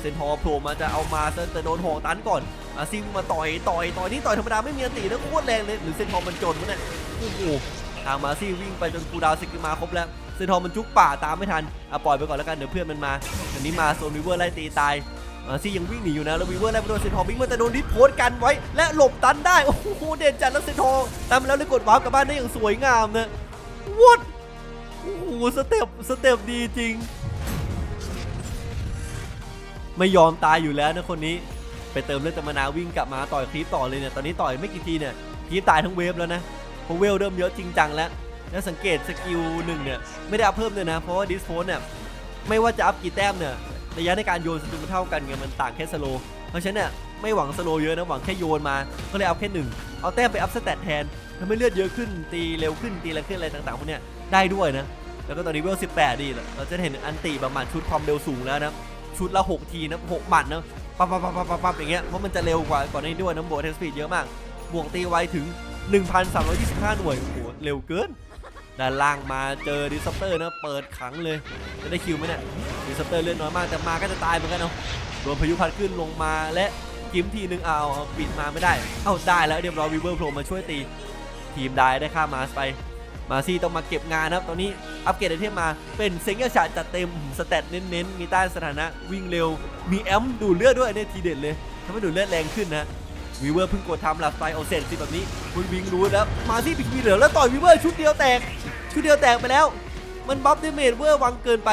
เซนทอร์โผล่มาจะเอามาแต่โดนหอกตันก่อนมาซี่มาต่อยต่อยต่อยนี่ต่อยธรรมดาไม่มีอันตีนะโคตรแรงเลยหรือเซนทอร์มันจนวะเนี่ยโอ้โห ทางมาซี่วิ่งไปจนคูดาวน์สกิลมาครบแล้วเซนทอร์มันจุกป่าตามไม่ทันอะปล่อยไปก่อนแล้วกันเดี๋ยวเพื่อนมันมาอันนี้มาโซนวิเวอร์ไล่ตีตายมาซี่ยังวิ่งหนีอยู่นะแล้ววิเวอร์ไล่ไปโดนเซนทอร์วิ่งมาแต่โดนดิสโพสกันไว้ และหลบตันได้ โอ้โหเด่นจัดแล้วเซนทอร์ตามมาแล้วเลยกดวาร์ปกลับบ้านได้อย่างสวยงามนะวัดโอ้โหสเต็ปสเต็ปดีจริง ไม่ยอมตายอยู่แล้วนะคนนี้ ไปเติมเลือดตะมะนาวิ่งกลับมาต่อยคลิปต่อเลยเนี่ยตอนนี้ต่อยไม่กี่ทีเนี่ยคลิปตายทั้งเวฟแล้วนะ เพราะเวลเริ่มเยอะจริงจังแล้วแล้วสังเกตสกิลหนึ่งเนี่ยไม่ได้อัพเพิ่มเลยนะ เพราะว่าดิสโฟนเนี่ยไม่ว่าจะอัพกี่แต้มเนี่ยระยะในการโยนสตูมันเท่ากันไงมันต่างแค่สโลเพราะฉะนั้นเนี่ยไม่หวังสโลเยอะนะหวังแค่โยนมาก็เลยเอาแค่หนึ่งเอาแต้มไปอัพสเตตแทนทำให้เลือดเยอะขึ้นตีเร็วขึ้นตีแรงขึ้นอะไรต่างๆพวกเนี้ยได้ด้วยนะแล้วก็ตอนนี้เวล18ดีแหละเราจะเห็นอันติประมาณชุดความเร็วสูงแล้วนะชุดละ 6 ทีนะ6หมัดนะปั๊บปั๊บปั๊บปั๊บปั๊บอย่างเงี้ยเพราะมันจะเร็วกว่าก่อนนี้ด้วยนะบวกเทสปีดเยอะมากบวกตีไวถึง 1,325 หน่วย โอ้โห เร็วเกิน ด้านล่างมาเจอดิสเตอร์นะ เปิดขังเลย จะได้คิวไหมเนี่ย ดิสเตอร์เลือดน้อยมาก แต่มาก็จะตายเหมือนกันเนาะโดนพายุพัดขึ้นลงมาและกิมทีนึงเอาปิดมาไม่ได้ เอ้าได้แล้วเรียบร้อยวีเวอร์โผล่มาช่วยตี ทีมได้ได้ค่ามาสไป มาซี่ต้องมาเก็บงานนะครับ ตอนนี้อัปเกรดไอเทมมาเป็นเซ็งยาชาจัดเต็มสเตตเน้นๆ มีต้านสถานะวิ่งเร็ว มีแอมดูเลือดด้วยเนี่ยทีเด็ดเลยทำให้ดูเลือดแรงขึ้นนะ วีเวอร์เพิ่งกดทำหลับไฟเอาเซนสิแบบนี้คุณวิงรู้แล้วมาซี่ปิกมีเหลือแล้วต่อยวีเวอร์ชุดเดียวแตก ชุดเดียวแตกไปแล้ว มันบัฟเดเมจเวอร์วังเกินไป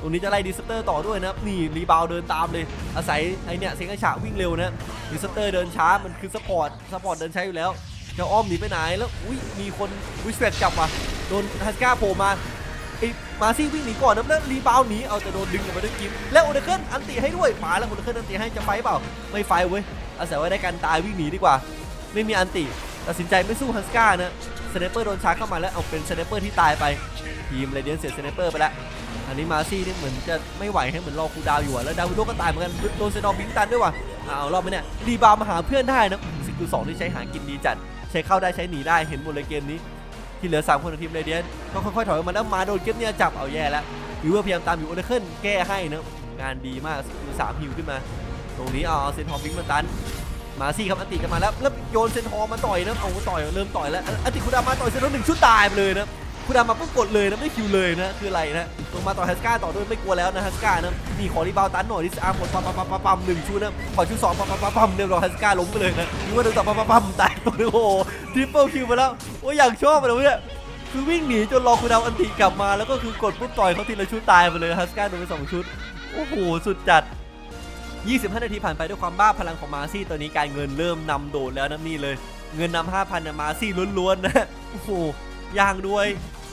ตรงนี้จะไล่ดิสเตอร์ต่อด้วยนะนี่รีบาวเดินตามเลย อาศัยไอเนี่ยเซ็งยาชาวิ่งเร็วนะดิสเตอร์เดินช้ามันคือสปอร์ตสปอร์ตเดินใช้อยู่แล้วจะอ้อมหนีไปไหนแล้วอุ้ยมีคนวิสเวกจับว่ะโดนฮัสก้าโผล่มาไอ้มาซี่วิ่งหนีก่อนนะแล้วรีบาวหนีเอาแต่โดนดึงกลับมาด้วยกิมแล้วโอเดเคิลอันติให้ด้วยมาแล้วโอเดเคิลอันติให้จะไฟเปล่าไม่ไฟเว้ย อาศัยว่าได้การตายวิ่งหนีดีกว่า ไม่มีอันติตัดสินใจไม่สู้ฮันสก้านะสไนเปอร์โดนชาร์จเข้ามาแล้วเอาเป็นสไนเปอร์ที่ตายไปทีมเรเดียนเสียสไนเปอร์ไปแล้วอันนี้มาซี่นี่เหมือนจะไม่ไหวให้เหมือนรอคูดาวอยู่แล้วดาวิโดก็ตายเหมือนกันโดนเซนอบิงตันด้วยว่ะเอารอบไหมเนี่ยรีบาวมาหาเพื่อนได้นะสกิลสองที่ใช้หากินดีจัดใช้เข้าได้ใช้หนีได้เห็นหมดเลยเกมนี้ ที่เหลือ 3 คนของทีมเรเดียนต้องค่อยๆถอยออกมาแล้วมาโดนเก็บเนี่ยจับเอาแย่แล้ววิวเวอร์พยายามตามอยู่โอเดเคิลแก้ให้นะงานดีมากคือสามฮิวขึ้นมา ตรงนี้เอเซนทอมบิงมาตัน มาซี่ครับอันติกันมาแล้วแล้วโยนเซนทอมมาต่อยนะเอาต่อยเริ่มต่อยแล้วอันติคุณดามาต่อยเซนทอมหนึ่งชุดตายไปเลยนะคุณดามาปุ๊บกดเลยนะไม่คิวเลยนะคืออะไรนะลงมาต่อฮัสก้าต่อด้วยไม่กลัวแล้วนะฮัสก้านะนี่ขอรีบาวตันหน่อยดิสอาร์มกดปั๊มปั๊มปั๊มปั๊มหนึ่งชุดนะขอชุดสองปั๊มปั๊มปั๊มปั๊มเรียบร้อยฮัสก้าล้มไปเลยนะนี่ว่าโดนต่อปั๊มปั๊มปั๊มตายตัวนึงโอ้โหทริปเปิลคิวมาแล้วโอ้ยอยากชอบเลยเนี่ยคือวิ่งหนีจนรอคุณดาวอันติกลับมาแล้วก็คือกดปุ๊บต่อยเขาทีละชุดตายไปเลยฮัสก้าโดนไปสองชุดโอ้โหสุดจัด 25 นาทีผ่านไปด้วยความบ้าพลังของมาซี่ตอนนี้การเงินเริ่มนำโดดแล้วนะนี่เลย เงินนำ5,000นะมาซี่ล้วนๆนะโอ้โหย่างด้วย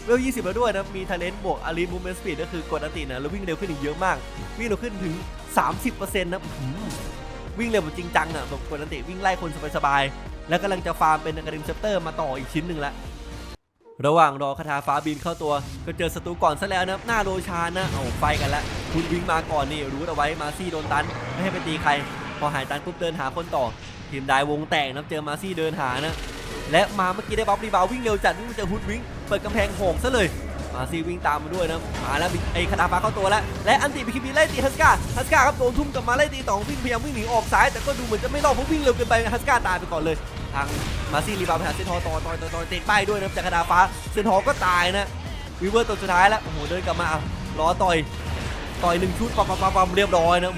เวล20 แล้วด้วยนะ มีท a เลนต์บวกอารีมูเมนต์สปีดก็คือกดอันตินะ แล้ววิ่งเร็วขึ้นอีกเยอะมาก วิ่งเร็วขึ้นถึง 30%นะวิ่งเร็วแบบจริงจังอะแบบกดอันติวิ่งไล่คนสบายๆ แล้วกำลังจะฟาร์มเป็นอะคาเดมเซปเตอร์มาต่ออีกชิ้นหนึ่งละ ระหว่างรอคาถาฟ้าบินเข้าตัว ก็เจอศัตรูก่อนซะแล้วนะหน้าโรชานนะเอาไฟกันล้วคุณวิ่งมาก่อนนี่รู้เอาไว้มาซี่โดนตัน ไม่ให้ไปตีใคร พอหายตันปุ๊บเดินหาคนต่อ ทีมได้วงแตกนะเจอมาซี่เดินหานะ และมาเมื่อกี้ได้บัฟรีบาววิ่งเร็วจัดวิ่งมาเจอฮุดวิ่งเปิดกำแพงโหงซะเลย มาซี่วิ่งตามมาด้วยนะมาแล้วไอ้คาถาฟ้าเข้าตัวแล้วและอันติบิคิบีไล่ตีฮัสกาฮัสกาครับโดนทุ่มกลับมาไล่ตีต่อวิ่งพยายามวิ่งหนีออกซ้ายแต่ก็ดูเหมือนจะไม่รอดเพราะวิ่งเร็วเกินไปฮัสกาตายไปก่อนเลย ทางมาซี่รีบาวไปหาเซนทอต่อต่อยต่อยต่อยเตะป้ายด้วยนะจากคาถาฟ้าเซนทอก็ตายนะวิเวอร์ตัวสุดท้ายแล้วโอ้โหเดินกลับมาเอารอต่อยต่อยหนึ่งชุดปั๊มปั๊มปั๊มปั๊มเรียบร้อยนะ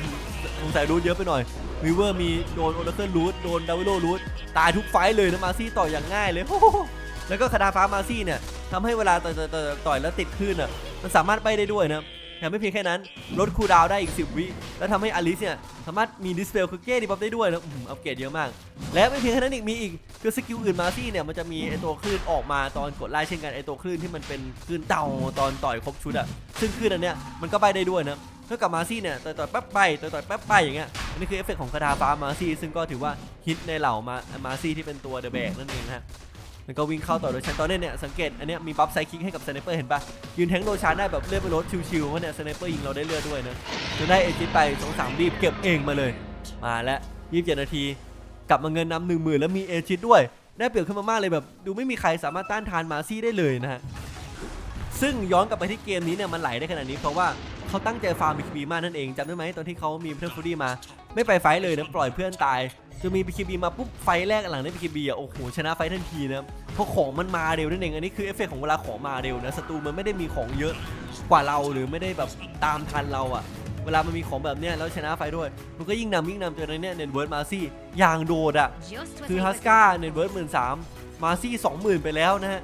สงสัยรูดเยอะไปหน่อยวิเวอร์มีโดนโอเดอร์เคิลรูดโดนดาวิโลรูดตายทุกไฟเลยนะมาซี่ต่อยอย่างง่ายเลยโอ้แล้วก็คาดาฟ้ามาซี่เนี่ยทำให้เวลาต่อยต่อยต่อยต่อยแล้วติดคลื่นอะมันสามารถไปได้ด้วยนะ แถมไม่เพียงแค่นั้น ลดคูลดาวได้อีก 10 วิ แล้วทำให้อลิสเนี่ย สามารถมีดิสเพลคือเก้ดีบัฟได้ด้วยนะอืมอัปเกรดเยอะมาก และไม่เพียงแค่นั้นอีกมีอีกคือสกิลอื่นมาซี่เนี่ยมันจะมีไอตัวคลื่นออกมาตอนกดไล่เช่นกันไอตัวคลื่นที่มันเป็นคลื่นเต่าตอนต่อยครบชุดอะซึ่งคลื่นอันเนี้ยมันก็ใบได้ด้วยนะเท่ากับมาซี่เนี่ยต่อยต่อยแป๊บไปต่อยต่อยแป๊บไปอย่างเงี้ยอันนี่คือเอฟเฟกต์ของคาถาฟ้ามาซี่ซึ่งก็ถือว่าฮิตในเหล่ามามาซี่ที่เป็นตัวเดอะแบกนั่นเองนะ แล้วก็วิ่งเข้าต่อโดยชันตอนนี้เนี่ยสังเกตอันนี้มีบัฟไซคิกให้กับสไนเปอร์เห็นปะยืนแทงโดชาได้แบบเลือดไปลดชิวๆเพราะเนี่ยสไนเปอร์ยิงเราได้เลือดด้วยนะจนได้เอจิตไปสองสามรีบเก็บเองมาเลย มาแล้วยี่สิบเจ็ดนาที กลับมาเงินนำหนึ่งหมื่นแล้วมีเอจิตด้วยได้เปรียบขึ้นมามากเลยแบบ ดูไม่มีใครสามารถต้านทานมาซี่ได้เลยนะฮะซึ่งย้อนกลับไปที่เกมนี้เนี่ยมันไหลได้ขนาดนี้เพราะว่า เขาตั้งใจฟาร์มบีคีบีมากนั่นเองจำได้ไหมตอนที่เขามีเพื่อนฟูดี้มา ไม่ไปไฟเลยนะปล่อยเพื่อนตายจะมีบีคีบีมาปุ๊บไฟแรกหลังได้บีคีบีอะโอ้โหชนะไฟทันทีนะเพราะของมันมาเร็วนั่นเองอันนี้คือเอฟเฟกต์ของเวลาของมาเร็วนะศัตรูมันไม่ได้มีของเยอะกว่าเราหรือไม่ได้แบบตามทันเราอะเวลามันมีของแบบเนี้ยแล้วชนะไฟด้วยมันก็ยิ่งนำยิ่งนำจนในเนี้ยเนนเวิร์ดมาซี่อย่างโดดอะคือฮัสกาเนนเวิร์ดหมื่นสามมาซี่สองหมื่นไปแล้วนะฮะ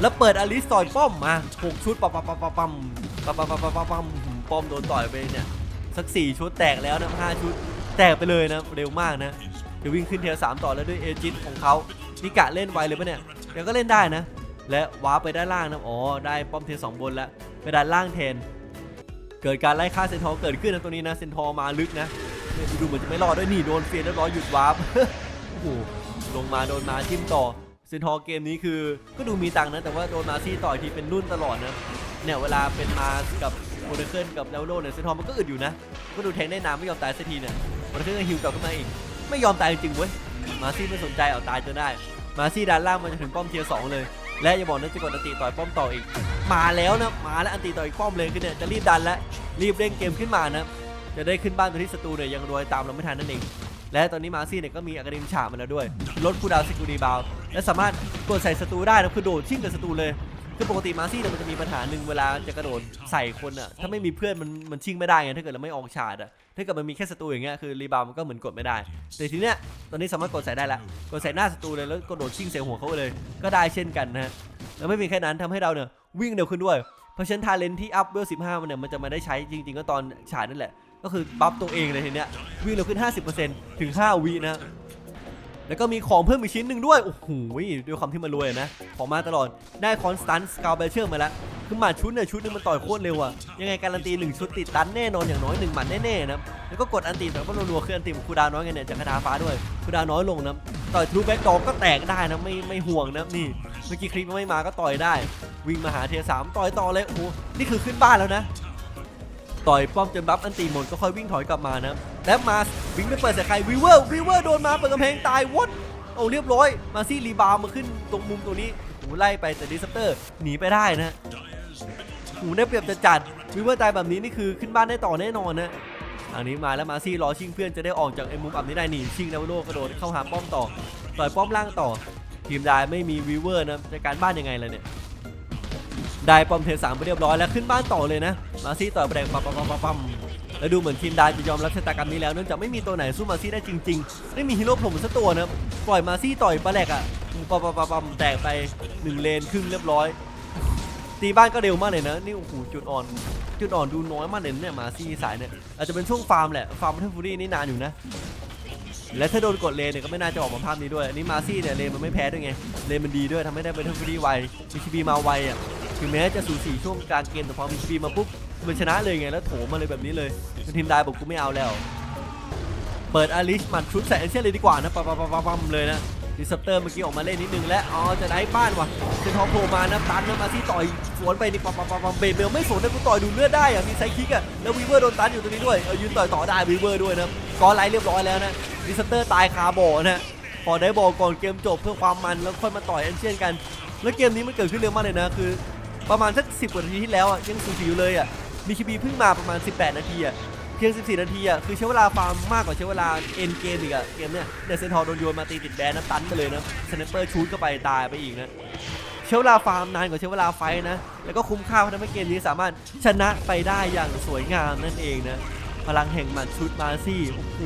แล้วเปิดอลิสต่อยป้อมมาหกชุดปั๊มปั๊มปั๊มปั๊ม ปั๊มปั๊มปั๊มปั๊มปั๊มปั๊มป้อมโดนต่อยไปเนี่ยสักสี่ชุดแตกแล้วนะห้าชุดแตกไปเลยนะเร็วมากนะเดี๋ยววิ่งขึ้นเทียร์สามต่อแล้วด้วยเอจิตของเขานี่กะเล่นไวเลยปะเนี่ยเดี๋ยวก็เล่นได้นะ และว้าไปด้านล่างนะอ๋อได้ป้อมเทียร์สองบนแล้วไปด้านล่างแทนเกิดการไล่ฆ่าเซนทอเกิดขึ้นนะตัวนี้นะเซนทอมาลึกนะดูเหมือนจะไม่รอดด้วยนี่โดนเฟียนเรียบร้อยหยุดวาร์ปโอ้โหลงมาโดนมาทิมต่อเซนทอเกมนี้คือก็ดูมีตังนะแต่ว่าโดนมาซี่ต่อยทีเป็นรุ่นตลอดนะ เนี่ยเวลาเป็นมากับโอเดเคิลกับเลวโลเนี่ยเซนทอร์มันก็อึดอยู่นะก็ดูแทงได้นานไม่ยอมตายสักทีเนี่ยโอเดเคิลก็ฮิวกลับขึ้นมาอีก ไม่ยอมตายจริงๆเว้ยมาซี่ไม่สนใจเอาตายจนได้ มาซี่ดันล่างมาจนถึงป้อมเทียร์สองเลย และอย่าบอกนะจะกดอันตีต่อยป้อมต่ออีก มาแล้วนะมาแล้วอันตีต่อยป้อมเลยคือเนี่ยจะรีบดันแล้วรีบเร่งเกมขึ้นมานะจะได้ขึ้นบ้านตัวที่ศัตรูเนี่ยยังรวยตามเราไม่ทันนั่นเองและตอนนี้มาซี่เนี่ยก็มีอะคาเดมฉาบมาแล้วด้วย ลดคูดาวน์ซิกูดีบาวและสามารถกดใส่ศัตรูได้นะคือโดดชิ่งกับศัตรูเลย คือปกติมาซี่เนี่ยมันจะมีปัญหาหนึ่งเวลาจะกระโดดใส่คนอะถ้าไม่มีเพื่อนมันมันชิงไม่ได้ไงถ้าเกิดเราไม่ออกฉาดอะถ้าเกิดมันมีแค่ศัตรูอย่างเงี้ยคือรีบาวมันก็เหมือนกดไม่ได้ แต่ทีเนี้ยตอนนี้สามารถกดใส่ได้ละกดใส่หน้าศัตรูเลยแล้วกระโดดชิงใส่หัวเขาเลย ก็ได้เช่นกันนะฮะแล้วไม่มีแค่นั้นทำให้เราเนี่ยวิ่งเร็วขึ้นด้วยเพราะฉะนั้นทาเลนที่อัพเวล15มันเนี่ยมันจะมาได้ใช้จริง ๆ ก็ตอนฉาดนั่นแหละก็คือบัฟตัวเองเลยทีเนี้ยวิ่งเร็วขึ้น 50%ถึง 5วินะ แล้วก็มีของเพิ่มอีกชิ้นหนึ่งด้วย โอ้โหด้วยความที่มันรวยนะ ของมาตลอด ได้คอนสแตนต์สกาวเบเชอร์มาแล้ว คือหมัดชุดเนี่ยชุดหนึงมันต่อยโคตรเร็วอะยังไงการันตีหนึ่งชุดติดตันแน่นอนอย่างน้อยหนึ่งหมัดแน่ๆนะ แล้วก็กดอันตีแต่ก็รัวๆคืออันตีของคูดาน้อยไงเนี่ยจากคาถาฟ้าด้วยคูดาน้อยลงนะต่อยทรูแบ็กดอกก็แตกได้นะไม่ไม่ห่วงนะนี่เมื่อกี้คลิปไม่มาก็ต่อยได้ วิ่งมาหาเทียสามต่อยต่อเลยโอ้โหนี่คือขึ้นบ้านแล้วนะ ต่อยป้อมจนบัฟอันตีหมดก็ค่อยวิ่งถอยกลับมานะแล้วมาวิ่งไปเปิดใส่ใครวิเวอร์วิเวอร์โดนมาเปิดกำแพงตายวัดเอาเรียบร้อย มาซี่รีบาวมาขึ้นตรงมุมตรงนี้โอ้โหไล่ไปแต่ดิสเตอร์หนีไปได้นะโอ้โหได้เปรียบจะจัดวิเวอร์ตายแบบนี้นี่คือขึ้นบ้านได้ต่อแน่นอนนะอันนี้มาแล้วมาซี่รอชิงเพื่อนจะได้ออกจากไอ้มุมอับนี้ได้หนีชิงแล้วโลกระโดดเข้าหาป้อมต่อต่อยป้อมล่างต่อทีมได้ไม่มีวิเวอร์นะจะการบ้านยังไงล่ะเนี่ย ได้ปอมเทสามไปเรียบร้อยแล้วขึ้นบ้านต่อเลยนะ มาซี่ต่อยแบงปั๊มปั๊มปั๊มปั๊มปั๊มแล้วดูเหมือนทีมได้จะยอมรับชะตากรรมนี้แล้วเนื่องจากไม่มีตัวไหนสู้มาซี่ได้จริงๆ ไม่มีฮีโร่ผมสักตัวนะปล่อยมาซี่ต่อยปลาแหลกอะปั๊มปั๊มปั๊มปั๊มแตกไปหนึ่งเลนครึ่งเรียบร้อย ตีบ้านก็เร็วมากเลยนะนี่โอ้โหจุดอ่อนจุดอ่อนดูน้อยมากเลยเนี่ยมาซี่สายเนี่ยอาจจะเป็นช่วงฟาร์มแหละฟาร์มเทนฟูรี่นี่นานอยู่นะและถ้าโดนกดเลนเนี่ยก็ไม่น่าจะออกมาภาพนี้ด้วยอันนี้มาซี่เนี่ยเลนมันไม่แพ้ด้วยไงเลนมันดีด้วยทำให้ได้เป็นเทนฟูรี่ไวมีชีบีมาไวอะ ถึงแม้จะสูสีช่วงกลางเกมแต่พอมีชีมาปุ๊บมันชนะเลยไงแล้วโถมมาเลยแบบนี้เลยทีมได้บอกกูไม่เอาแล้ว เปิดอาริชมันชุดใส่เอเชียเลยดีกว่านะปั๊มปั๊มปั๊มเลยนะดิสเตอร์เมื่อกี้ออกมาเล่นนิดนึงและอ๋อจะได้บ้านว่ะเซนทองโผล่มานะตันนะมาที่ต่อยสวนไปนี่ปั๊มปั๊มปั๊มเบเบลไม่สนนะกูต่อยดูเลือดได้อะมีไซคิกอะแล้ววีเวอร์โดนตันอยู่ตรงนี้ด้วยเอายืนต่อยต่อได้วีเวอร์ด้วยนะกอไลท์เรียบร้อยแล้วนะดิสเตอร์ตายคาบ่อนะพอได้บอลก่อนเกมจบเพื่อความมันแล้วค่อยมาต่อยเอเชียนกัน แล้วเกมนี้มันเกิดขึ้นเร็วมากเลยนะคือ ประมาณสักสิบกว่านาทีที่แล้วอะยังสูสีอยู่เลยอะมีคิบีเพิ่งมาประมาณ 18 นาทีอะเพียง 14 นาทีอะคือใช้เวลาฟาร์มมากกว่าใช้เวลาเอ็นเกมอีกอะเกมเนี้ยเดซเซนทอร์โดนโยนมาตีติดแบนนะตันไปเลยนะสไนปเปอร์ชูดเข้าไปตายไปอีกนะใช้เวลาฟาร์มนานกว่าใช้เวลาไฟนะ แล้วก็คุ้มค่าเพราะทำให้เกมนี้สามารถชนะไปได้อย่างสวยงามนั่นเองนะพลังแห่งหมัดชุดมาซี่โอ้โห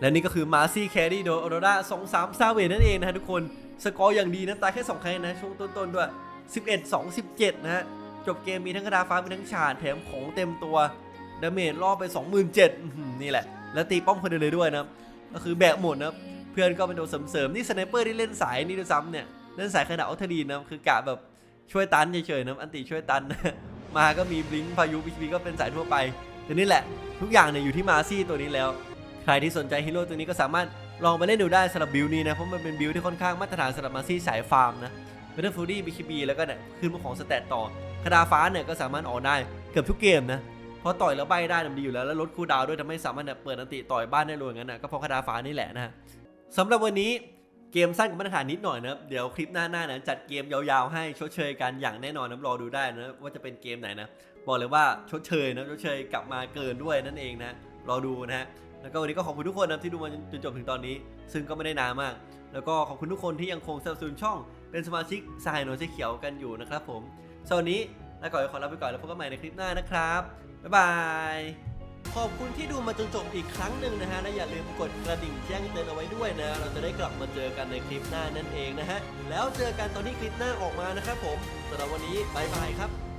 และนี่ก็คือมาซี่แครี่โดยออโรรา2 3ซาเวนั่นเองนะทุกคน สกอร์อย่างดีนะตายแค่2คะแนนนะช่วงต้นๆด้วย 11 2 17 นะฮะ จบเกมมีทั้งกระดาฟ้ามีทั้งฉาดแถมของเต็มตัวดาเมจล่อไป 27,000นี่แหละ แล้วตีป้อมคนเดียวเลยด้วยนะ ก็คือแบกหมดนะเพื่อนก็เป็นตัวเสริมๆนี่สไนเปอร์ที่เล่นสายนี่ด้วยซ้ำเนี่ยเล่นสายขนาดอัลทดีนนะคือกะแบบช่วยตันเฉยๆนะอันติช่วยตันมาก็มีบลิงพายุวิชบีก็เป็นสายทั่วไปแต่นี่แหละ ทุกอย่างเนี่ยอยู่ที่มาซี่ตัวนี้แล้ว ใครที่สนใจฮีโร่ตัวนี้ก็สามารถลองไปเล่นดูได้สำหรับบิลนี้นะ เพราะมันเป็นบิลที่ค่อนข้างมาตรฐานสำหรับมาซี่สายฟาร์มนะเบเทอร์ฟูดี้บิคิบีแล้วก็เนี่ยขึ้นมาของสแตตต่อคาดาฟ้าเนี่ยก็สามารถออกได้เกือบทุกเกมนะเพราะต่อยแล้วใบได้มันดีอยู่แล้วแล้วลดคูดาวด้วยทำให้สามารถเนี่ยเปิดอันติต่อยบ้านได้เลยงั้นนะก็เพราะคาดาฟ้านี่แหละนะฮะสำหรับวันนี้เกมสั้นกับมาตรฐานนิดหน่อยนะเดี๋ยวคลิปหน้าๆนะจัดเกมยาวๆให้ชดเชยกันอย่างแน่นอนนะรอดูได้นะว่าจะเป็นเกมไหนนะบอกเลยว่าชดเชยนะชดเชยกลับมาเกินด้วยนั่นเองนะรอดูนะฮะ แล้วก็วันนี้ก็ขอบคุณทุกคนนะที่ดูมาจนจบถึงตอนนี้ ซึ่งก็ไม่ได้นานมาก แล้วก็ขอบคุณทุกคนที่ยังคงสนับสนุนช่อง เป็นสมาชิกสายหน่วยสีเขียวกันอยู่นะครับผมสวันนี้ลาก่อนขอลาไปก่อนแล้วพบกันใหม่ในคลิปหน้านะครับ บ๊ายบายขอบคุณที่ดูมาจนจบอีกครั้งหนึ่งนะฮะและอย่าลืมกดกระดิ่งแจ้งเตือนเอาไว้ด้วยนะ เราจะได้กลับมาเจอกันในคลิปหน้านั่นเองนะฮะแล้วเจอกันตอนที่คลิปหน้าออกมานะครับผมสำหรับวันนี้บายบายครับ